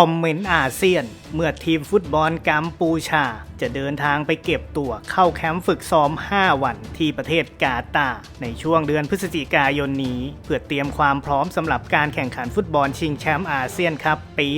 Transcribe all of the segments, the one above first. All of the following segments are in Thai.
คอมเมนต์อาเซียน เมื่อทีมฟุตบอลกัมพูชา จะเดินทางไปเก็บตัวเข้าแคมป์ฝึกซ้อม 5 วันที่ประเทศกาตาร์ในช่วงเดือนพฤศจิกายนนี้ เพื่อเตรียมความพร้อมสำหรับการแข่งขันฟุตบอลชิงแชมป์อาเซียนครับปี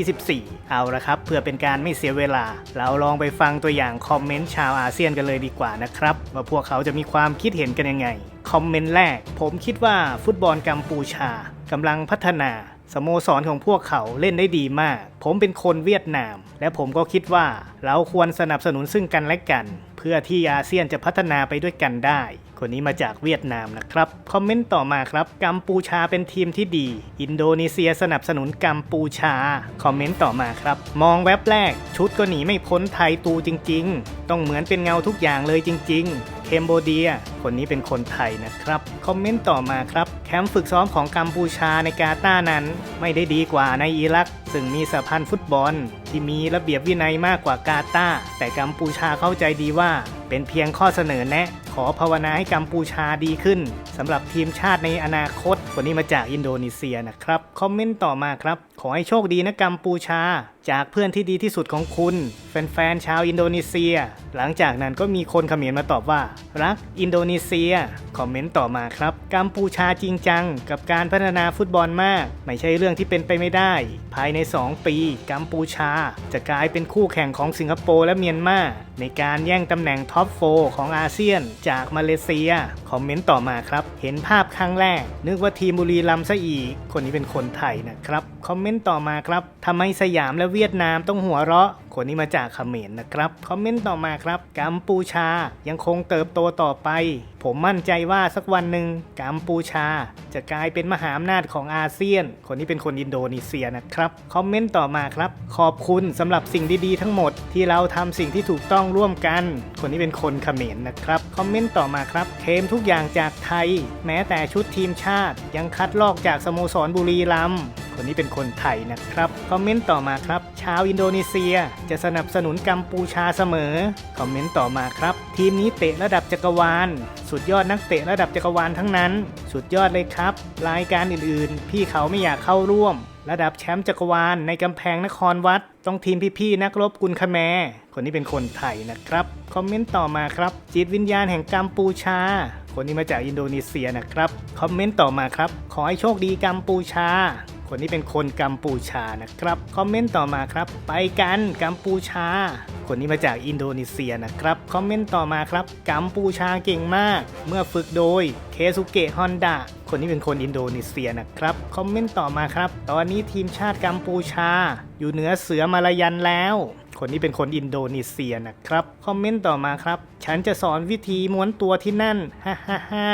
2024 เอาละครับ เพื่อเป็นการไม่เสียเวลา เราลองไปฟังตัวอย่างคอมเมนต์ชาวอาเซียนกันเลยดีกว่านะครับว่าพวกเขาจะมีความคิดเห็นกันยังไงคอมเมนต์แรก ผมคิดว่าฟุตบอลกัมพูชากำลังพัฒนา สโมสรของพวกเขาเล่นได้ดีมาก ผมเป็นคนเวียดนาม และผมก็คิดว่าเราควรสนับสนุนซึ่งกันและกัน เพื่อที่อาเซียนจะพัฒนาไปด้วยกันได้ คนนี้มาจากเวียดนามนะครับ คอมเมนต์ต่อมาครับ กัมพูชาเป็นทีมที่ดี อินโดนีเซียสนับสนุนกัมพูชา คอมเมนต์ต่อมาครับ มองแว็บแรก ชุดก็หนีไม่พ้นไทยตูจริง ๆ ต้องเหมือนเป็นเงาทุกอย่างเลยจริง ๆ เคมโบเดีย คนนี้เป็นคนไทยนะครับ คอมเมนต์ต่อมาครับ แคมป์ฝึกซ้อมของกัมพูชาในกาตาร์นั้น ไม่ได้ดีกว่าในอิรัก ซึ่งมีสหพันธ์ฟุตบอล ที่มีระเบียบวินัยมากกว่ากาตาร์แต่กัมพูชาเข้าใจดีว่า เป็นเพียงข้อเสนอแนะ ขอภาวนาให้กัมพูชาดีขึ้นสำหรับทีมชาติในอนาคต คนนี้มาจากอินโดนีเซียนะครับ คอมเมนต์ต่อมาครับ ขอให้โชคดีนะกัมพูชา จากเพื่อนที่ดีที่สุดของคุณ แฟนๆชาวอินโดนีเซีย หลังจากนั้นก็มีคนเขมรมาตอบว่า รักอินโดนีเซีย คอมเมนต์ต่อมาครับ กัมพูชาจริงจัง กับการพัฒนาฟุตบอลมาก ไม่ใช่เรื่องที่เป็นไปไม่ได้ ภายใน 2 ปี กัมพูชา จะกลายเป็นคู่แข่งของสิงคโปร์และเมียนมาในการแย่งตำแหน่งท็อปโฟของอาเซียน จากมาเลเซีย คอมเมนต์ต่อมาครับ เห็นภาพครั้งแรก นึกว่าทีมบุรีรัมย์ซะอีก คนนี้เป็นคนไทยนะครับ คอมเมนต์ต่อมาครับทำไมสยามและเวียดนามต้องหัวเราะ คนนี้มาจากเขมรนะครับ คอมเมนต์ต่อมาครับ กัมพูชายังคงเติบโตต่อไป ผมมั่นใจว่าสักวันหนึ่งกัมพูชา จะกลายเป็นมหาอำนาจของอาเซียน คนนี้เป็นคนอินโดนีเซียนะครับ คอมเมนต์ต่อมาครับ ขอบคุณสำหรับสิ่งดีๆ ทั้งหมดที่เราทำสิ่งที่ถูกต้องร่วมกัน คนนี้เป็นคนเขมรนะครับ คอมเมนต์ต่อมาครับ เคมทุกอย่างจากไทย แม้แต่ชุดทีมชาติ ยังคัดลอกจากสโมสรบุรีรัมย์ คนนี้เป็นคนไทยนะครับ คอมเมนต์ต่อมาครับ ชาวอินโดนีเซีย จะสนับสนุนกัมพูชาเสมอ คอมเมนต์ต่อมาครับ ทีมนี้เตะระดับจักรวาล สุดยอดนักเตะระดับจักรวาลทั้งนั้น สุดยอดเลยครับ รายการอื่นๆ พี่เขาไม่อยากเข้าร่วม ระดับแชมป์จักรวาลในกำแพงนครวัด ต้องทีมพี่ๆนักรบกุลคแมคนนี้เป็นคนไทยนะครับ คอมเมนต์ต่อมาครับ จิตวิญญาณแห่งกัมพูชาคนนี้มาจากอินโดนีเซียนะครับ คอมเมนต์ต่อมาครับ ขอให้โชคดีกัมพูชา คนนี้เป็นคนกัมพูชานะครับ คอมเมนต์ต่อมาครับ ไปกันกัมพูชา คนนี้มาจากอินโดนีเซียนะครับ คอมเมนต์ต่อมาครับ กัมพูชาเก่งมาก เมื่อฝึกโดยเคซุเกะฮอนดาคนนี้เป็นคนอินโดนีเซียนะครับ คอมเมนต์ต่อมาครับ ตอนนี้ทีมชาติกัมพูชา อยู่เหนือเสือมาลายันแล้ว คนนี้เป็นคนอินโดนีเซียนะครับ คอมเมนต์ต่อมาครับ ฉันจะสอนวิธีม้วนตัวที่นั่น ฮ่าฮ่าฮ่า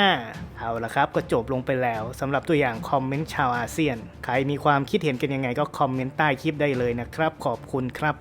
เอาละครับ ก็จบลงไปแล้วสำหรับตัวอย่างคอมเมนต์ชาวอาเซียน ใครมีความคิดเห็นกันยังไงก็คอมเมนต์ใต้คลิปได้เลยนะครับ ขอบคุณครับ